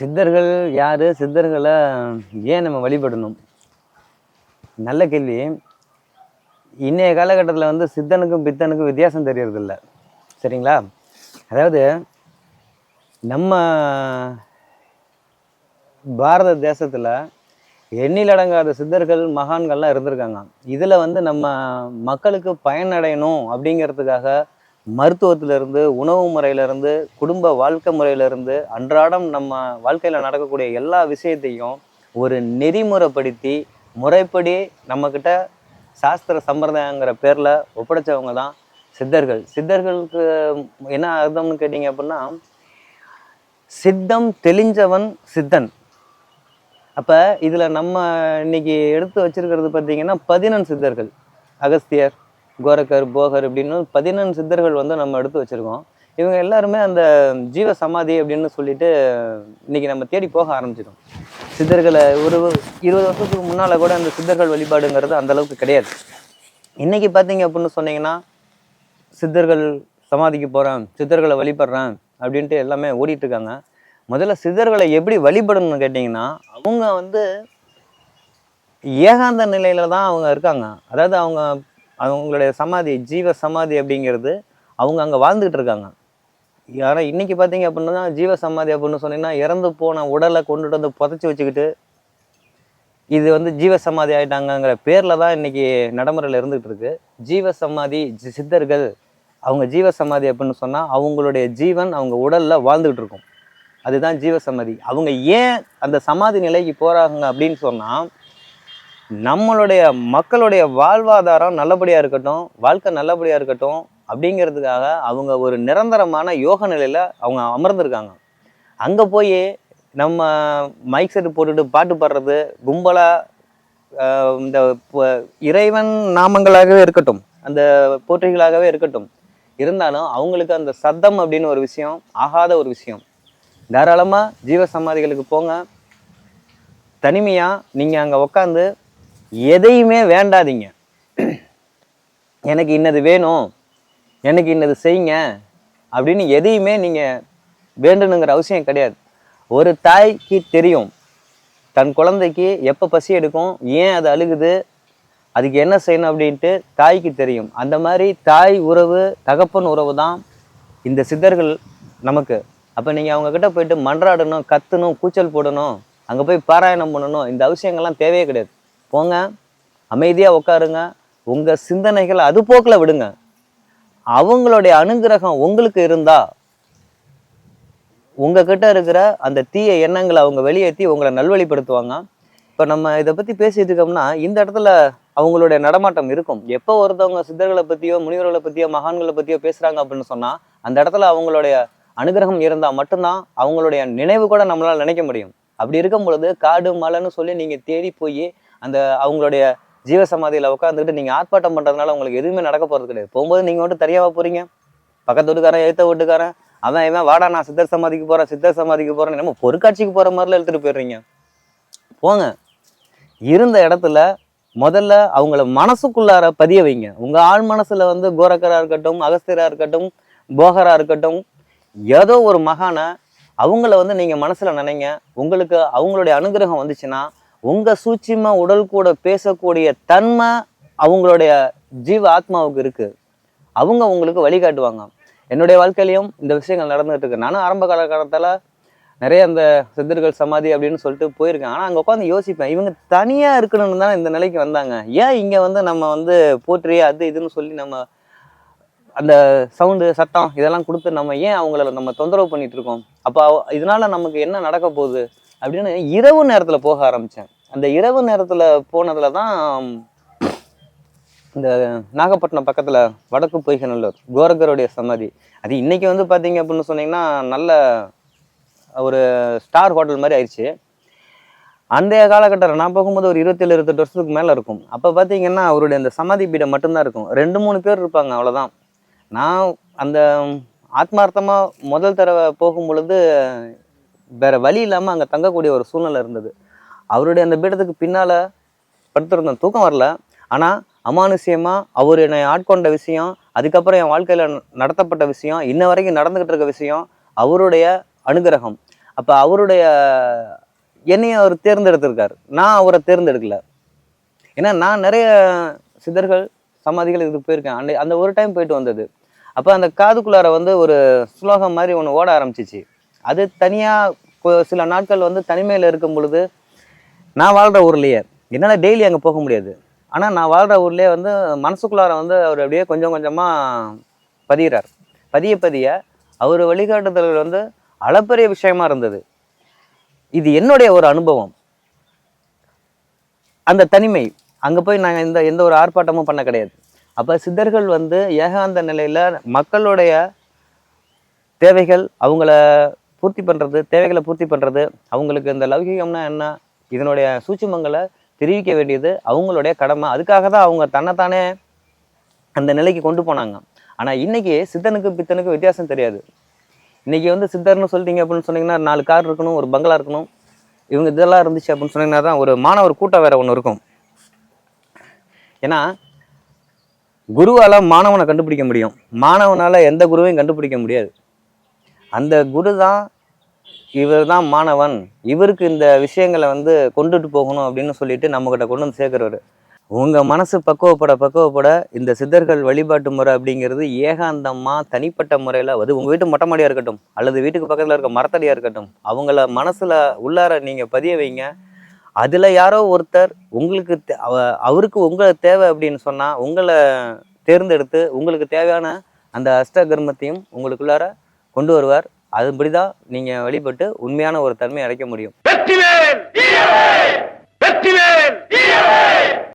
சித்தர்கள் யார்? சித்தர்களை ஏன் நம்ம வழிபடணும்? நல்ல கேள்வி. இன்றைய காலகட்டத்தில் வந்து சித்தனுக்கும் பித்தனுக்கும் வித்தியாசம் தெரியறதில்ல. சரிங்களா? அதாவது நம்ம பாரத தேசத்தில் எண்ணிலடங்காத சித்தர்கள் மகான்கள்லாம் இருந்திருக்காங்க. இதில் வந்து நம்ம மக்களுக்கு பயனடையணும் அப்படிங்கிறதுக்காக மருத்துவத்திலிருந்து உணவு முறையிலேருந்து குடும்ப வாழ்க்கை முறையிலேருந்து அன்றாடம் நம்ம வாழ்க்கையில் நடக்கக்கூடிய எல்லா விஷயத்தையும் ஒரு நெறிமுறைப்படுத்தி முறைப்படி நம்மக்கிட்ட சாஸ்திர சம்பிரதாயங்கிற பேரில் ஒப்படைச்சவங்க தான் சித்தர்கள். சித்தர்களுக்கு என்ன அர்த்தம்னு கேட்டிங்க அப்படின்னா சித்தம் தெளிஞ்சவன் சித்தன். அப்போ இதில் நம்ம இன்னைக்கு எடுத்து வச்சிருக்கிறது பார்த்தீங்கன்னா பதினெண் சித்தர்கள். அகஸ்தியர் கோரக்கர் போகர் அப்படின்னு பதினெண் சித்தர்கள் வந்து நம்ம எடுத்து வச்சிருக்கோம். இவங்க எல்லாருமே அந்த ஜீவ சமாதி அப்படின்னு சொல்லிட்டு இன்னைக்கு நம்ம தேடி போக ஆரம்பிச்சிடும் சித்தர்களை ஒரு இருபது வருஷத்துக்கு முன்னால் கூட அந்த சித்தர்கள் வழிபாடுங்கிறது அந்த அளவுக்கு கிடையாது. இன்னைக்கு பார்த்தீங்க அப்படின்னு சொன்னீங்கன்னா சித்தர்கள் சமாதிக்கு போகிறேன் சித்தர்களை வழிபடுறேன் அப்படின்ட்டு எல்லாமே ஓடிட்டு இருக்காங்க. முதல்ல சித்தர்களை எப்படி வழிபடணும்னு கேட்டிங்கன்னா அவங்க வந்து ஏகாந்த நிலையில தான் அவங்க இருக்காங்க. அதாவது அவங்க அவங்களுடைய சமாதி ஜீவ சமாதி அப்படிங்கிறது அவங்க அங்கே வாழ்ந்துகிட்டு இருக்காங்க. ஆனால் இன்னைக்கு பார்த்தீங்க அப்படின்னா ஜீவ சமாதி அப்படின்னு சொன்னீங்கன்னா இறந்து போன உடலை கொண்டுட்டு வந்து புதைச்சி வச்சுக்கிட்டு இது வந்து ஜீவ சமாதி ஆகிட்டாங்கங்கிற பேரில் தான் இன்னைக்கு நடைமுறையில் இருந்துகிட்டு இருக்கு. ஜீவ சமாதி ஜி- சித்தர்கள் அவங்க ஜீவ சமாதி அப்படின்னு சொன்னால் அவங்களுடைய ஜீவன் அவங்க உடலில் வாழ்ந்துகிட்டு இருக்கும். அதுதான் ஜீவ சமாதி. அவங்க ஏன் அந்த சமாதி நிலைக்கு போகிறாங்க அப்படின்னு சொன்னால் நம்மளுடைய மக்களுடைய வாழ்வாதாரம் நல்லபடியாக இருக்கட்டும் வாழ்க்கை நல்லபடியாக இருக்கட்டும் அப்படிங்கிறதுக்காக அவங்க ஒரு நிரந்தரமான யோக நிலையில் அவங்க அமர்ந்திருக்காங்க. அங்கே போய் நம்ம மைக் செட்டு போட்டுட்டு பாட்டு பாடுறது கும்பலாக இந்த இறைவன் நாமங்களாகவே இருக்கட்டும் அந்த போற்றிகளாகவே இருக்கட்டும். இருந்தாலும் அவங்களுக்கு அந்த சத்தம் அப்படின்னு ஒரு விஷயம் ஆகாத ஒரு விஷயம். தாராளமாக ஜீவ சமாதிகளுக்கு போங்க. தனிமையாக நீங்கள் அங்கே உட்காந்து எதையுமே வேண்டாதீங்க. எனக்கு இன்னது வேணும். எனக்கு இன்னது செய்யுங்க. அப்படின்னு எதையுமே நீங்கள் வேண்டணுங்கிற அவசியம் கிடையாது. ஒரு தாய்க்கு தெரியும். தன் குழந்தைக்கு எப்போ பசி எடுக்கும்? ஏன் அது அழுகுது? அதுக்கு என்ன செய்யணும் அப்படின்ட்டு தாய்க்கு தெரியும். அந்த மாதிரி தாய் உறவு தகப்பன் உறவு தான் இந்த சித்தர்கள் நமக்கு. அப்போ நீங்கள் அவங்கக்கிட்ட போயிட்டு மன்றாடணும் கத்தணும் கூச்சல் போடணும் அங்கே போய் பாராயணம் பண்ணணும் இந்த அவசியங்கள்லாம் தேவையே கிடையாது. போங்க அமைதியாக உட்காருங்க உங்கள் சிந்தனைகளை அது போக்கில் விடுங்க. அவங்களுடைய அனுகிரகம் உங்களுக்கு இருந்தா உங்ககிட்ட இருக்கிற அந்த தீய எண்ணங்களை அவங்க வெளியேற்றி உங்களை நல்வழிப்படுத்துவாங்க. இப்போ நம்ம இதை பற்றி பேசிட்டு இருக்கோம்னா இந்த இடத்துல அவங்களுடைய நடமாட்டம் இருக்கும். எப்போ ஒருத்தவங்க சித்தர்களை பற்றியோ முனிவர்களை பற்றியோ மகான்களை பற்றியோ பேசுகிறாங்க அப்படின்னு சொன்னால் அந்த இடத்துல அவங்களுடைய அனுகிரகம் இருந்தால் மட்டும்தான் அவங்களுடைய நினைவு கூட நம்மளால் நினைக்க முடியும். அப்படி இருக்கும் பொழுது காடு மலைன்னு சொல்லி நீங்கள் தேடி போய் அந்த அவங்களுடைய ஜீவசமாதியில் உட்காந்துக்கிட்டு நீங்கள் ஆர்ப்பாட்டம் பண்ணுறதுனால உங்களுக்கு எதுவுமே நடக்க போகிறது கிடையாது. போகும்போது நீங்கள் மட்டும் தனியாக போகிறீங்க பக்கத்து வீட்டுக்காரன் எழுத்த வீட்டுக்காரன் அவன் இவன் வாடா நான் சித்தர் சமாதிக்கு போகிறேன் சித்தர் சமாதிக்கு போகிறேன் நம்ம பொருட்காட்சிக்கு போகிற மாதிரிலாம் எடுத்துகிட்டு போயிடுறீங்க. போங்க. இருந்த இடத்துல முதல்ல அவங்கள மனசுக்குள்ளார பதிய வைங்க. உங்கள் ஆள் மனசில் வந்து கோரக்கராக இருக்கட்டும் அகஸ்தியராக இருக்கட்டும் போகராக இருக்கட்டும் ஏதோ ஒரு மகானை அவங்கள வந்து நீங்கள் மனசில் நினைங்க. உங்களுக்கு அவங்களுடைய அனுகிரகம் வந்துச்சுன்னா உங்கள் சூட்சிமா உடல் கூட பேசக்கூடிய தன்மை அவங்களுடைய ஜீவ ஆத்மாவுக்கு இருக்குது அவங்க உங்களுக்கு வழிகாட்டுவாங்க என்னுடைய வாழ்க்கையிலையும் இந்த விஷயங்கள் நடந்துகிட்டு இருக்கு. நானும் ஆரம்ப காலகட்டத்தில் நிறைய அந்த சித்தர்கள் சமாதி அப்படின்னு சொல்லிட்டு போயிருக்கேன். ஆனால் அங்கே உட்காந்து யோசிப்பேன். இவங்க தனியாக இருக்கணும்னு தான் இந்த நிலைக்கு வந்தாங்க. ஏன் இங்கே வந்து நம்ம வந்து போற்றி அது இதுன்னு சொல்லி நம்ம அந்த சவுண்டு சட்டம் இதெல்லாம் கொடுத்து நம்ம ஏன் அவங்கள நம்ம தொந்தரவு பண்ணிட்டு இருக்கோம்? அப்போ இதனால நமக்கு என்ன நடக்க போகுது? அப்படின்னு இரவு நேரத்தில் போக ஆரம்பித்தேன் அந்த இரவு நேரத்தில் போனதில் தான் இந்த நாகப்பட்டினம் பக்கத்தில் வடக்கு பொய்கநல்லூர் கோரகருடைய சமாதி. அது இன்றைக்கி வந்து பார்த்தீங்க அப்படின்னு சொன்னீங்கன்னா நல்ல ஒரு ஸ்டார் ஹோட்டல் மாதிரி ஆயிடுச்சு அந்தைய காலகட்டத்தில் நான் போகும்போது ஒரு இருபத்தேழு இருபத்தெட்டு வருஷத்துக்கு மேலே இருக்கும். அப்போ பார்த்தீங்கன்னா அவருடைய அந்த சமாதி பீடம் மட்டும்தான் இருக்கும். ரெண்டு மூணு பேர் இருப்பாங்க அவ்வளோதான் நான் அந்த ஆத்மார்த்தமாக முதல் தடவை போகும் பொழுது வேற வழி இல்லாமல் அங்கே தங்கக்கூடிய ஒரு சூழ்நிலை இருந்தது. அவருடைய அந்த பீடத்துக்கு பின்னால் படுத்திருந்தேன் தூக்கம் வரல. ஆனால் அமானுஷ்யமாக அவர் என்னை ஆட்கொண்ட விஷயம் அதுக்கப்புறம் என் வாழ்க்கையில் நடத்தப்பட்ட விஷயம் இன்ன வரைக்கும் நடந்துக்கிட்டு இருக்க விஷயம் அவருடைய அனுகிரகம். அப்போ அவருடைய என்னையும் அவர் தேர்ந்தெடுத்திருக்கார். நான் அவரை தேர்ந்தெடுக்கல. ஏன்னா நான் நிறைய சித்தர்கள் சமாதிகள் இதுக்கு போயிருக்கேன். அந்த அந்த ஒரு டைம் போயிட்டு வந்தது. அப்போ அந்த காதுக்குள்ளார வந்து ஒரு ஸ்லோகம் மாதிரி ஒன்று ஓட ஆரம்பிச்சிச்சு. அது தனியாக சில நாட்கள் வந்து தனிமையில் இருக்கும் பொழுது நான் வாழ்கிற ஊர்லேயே. என்னால் டெய்லி அங்கே போக முடியாது. ஆனால் நான் வாழ்கிற ஊர்லேயே வந்து மனசுக்குள்ளார வந்து அவர் அப்படியே கொஞ்சம் கொஞ்சமாக பதிகிறார் பதிய பதிய அவர் வழிகாட்டுதல்கள் வந்து அளப்பரிய விஷயமா இருந்தது. இது என்னுடைய ஒரு அனுபவம். அந்த தனிமை அங்கே போய் நாங்கள் இந்த எந்த ஒரு ஆர்ப்பாட்டமும் பண்ண கிடையாது. அப்போ சித்தர்கள் வந்து ஏகாந்த நிலையில் மக்களுடைய தேவைகள் அவங்கள பூர்த்தி பண்ணுறது தேவைகளை பூர்த்தி பண்ணுறது அவங்களுக்கு இந்த லௌகிகம்னா என்ன இதனுடைய சூட்சுமங்களை தெரிவிக்க வேண்டியது அவங்களுடைய கடமை. அதுக்காக தான் அவங்க தன்னைத்தானே அந்த நிலைக்கு கொண்டு போனாங்க. ஆனால் இன்றைக்கி சித்தனுக்கு பித்தனுக்கு வித்தியாசம் தெரியாது. இன்றைக்கி வந்து சித்தர்னு சொல்லிட்டீங்க அப்படின்னு சொன்னீங்கன்னா நாலு கார் இருக்கணும் ஒரு பங்களா இருக்கணும். இவங்க இதெல்லாம் இருந்துச்சு அப்படின்னு சொன்னீங்கன்னா தான் ஒரு மாணவர் கூட்டம் வேற ஒன்று இருக்கும். ஏன்னா குருவால் மாணவனை கண்டுபிடிக்க முடியும். மாணவனால் எந்த குருவையும் கண்டுபிடிக்க முடியாது. அந்த குரு தான் இவர் தான் மாணவன். இவருக்கு இந்த விஷயங்களை வந்து கொண்டுட்டு போகணும் அப்படின்னு சொல்லிட்டு நம்மகிட்ட கொண்டு வந்து சேர்க்கிறவர். உங்க மனசு பக்குவப்பட பக்குவப்பட இந்த சித்தர்கள் வழிபாட்டு முறை அப்படிங்கிறது ஏகாந்தமா தனிப்பட்ட முறையில் அது உங்க வீட்டு மொட்டை மாடியா இருக்கட்டும் அல்லது வீட்டுக்கு பக்கத்துல இருக்க மரத்தடியா இருக்கட்டும் அவங்கள மனசுல உள்ளார நீங்க பதிய வைங்க. அதுல யாரோ ஒருத்தர் உங்களுக்கு தே- அவருக்கு உங்களை தேவை அப்படின்னு சொன்னா உங்களை தேர்ந்தெடுத்து உங்களுக்கு தேவையான அந்த அஷ்ட கர்மத்தையும் உங்களுக்குள்ளார கொண்டு வருவார். அதுபடிதான் நீங்க வழிபட்டு உண்மையான ஒரு தன்மையை அடைக்க முடியும்.